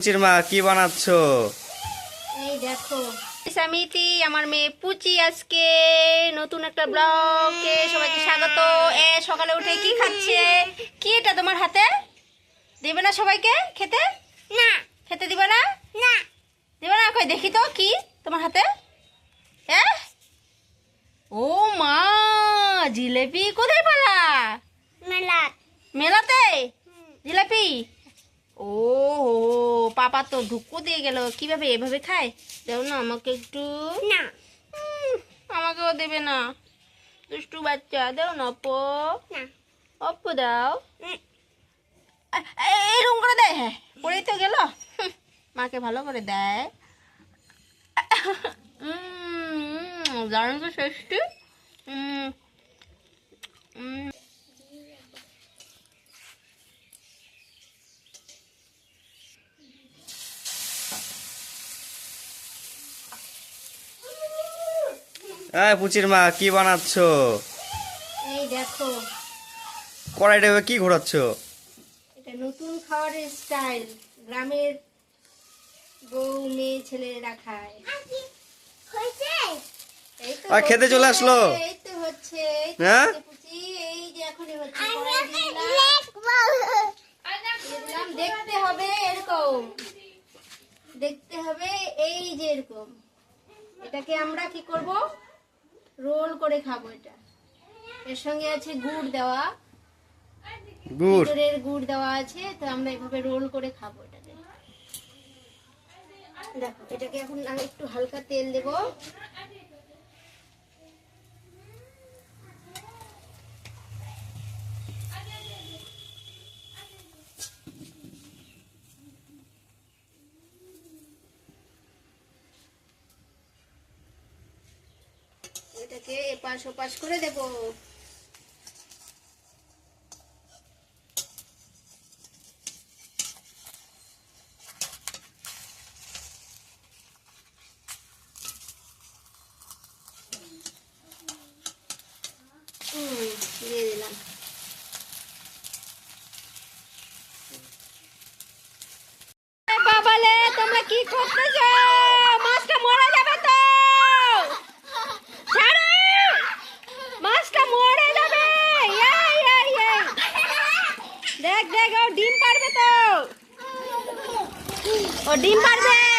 পুচির মা কি বানাচ্ছ? এই দেখো। সামিতি আমার মেয়ে পুচি আজকে নতুন একটা ব্লগে সবাইকে স্বাগত। এ সকালে উঠে কি খাচ্ছে? কি এটা তোমার হাতে? দেবে না সবাইকে খেতে? না। খেতে দিবে না? না। দেবে না? কই দেখি তো কি তোমার হাতে? হ্যাঁ ও মা জিলেপি কোথায় পালা? মেলা মেলাতে? জিলেপি? ও হো পাপা তো ঢুকু দিয়ে গেল কীভাবে এভাবে খায়? দাও না আমাকে একটু না। আমাকেও দেবে না। দুষ্টু বাচ্চা দাও না অপ্পো। অপ্পো দাও। এরকম করে দেয় হ্যাঁ পড়েই তো গেল। মাকে ভালো করে দেয়। দারুণ তো ষষ্ঠী। উম, এই পুচির মা কি বানাচ্ছ? এই দেখো। কড়াইটা কি ঘোরাচ্ছ? এটা নতুন খাবারের স্টাইল। গ্রামের বউ মেয়ে ছেলেরা খায় তো আর খেতে চলে আসলো? এই তো হচ্ছে এই হ্যাঁ? দেখতে হবে এরকম। দেখতে হবে এই যে এরকম। এটাকে আমরা কি করব? রোল করে খাব এটা। এর সঙ্গে আছে গুড় দেওয়া। গুড়? ভিতরের গুড় দেওয়া আছে তো আমরা এভাবে রোল করে খাব এটাকে। দেখো এটাকে এখন আমি একটু হালকা তেল দেব। এটাকে এপাশ ওপাশ করে দেবো। দিয়ে দিলাম। তোমরা কি করতে মাছটা মরে যাবে তো ছাড়ো মাছটা মরে যাবে এই, এই, এই। দেখ দেখ ও ডিম পারবে তো। ও ডিম পারবে।